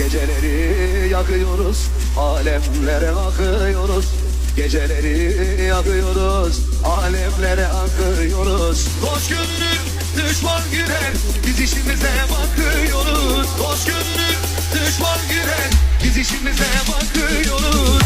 Geceleri yakıyoruz Alemlere akıyoruz. Geceleri yakıyoruz Alemlere akıyoruz. Hoş gönlüm düşman girer Biz işimize bakıyoruz. Hoş gönlüm düşman girer Biz işimize bakıyoruz.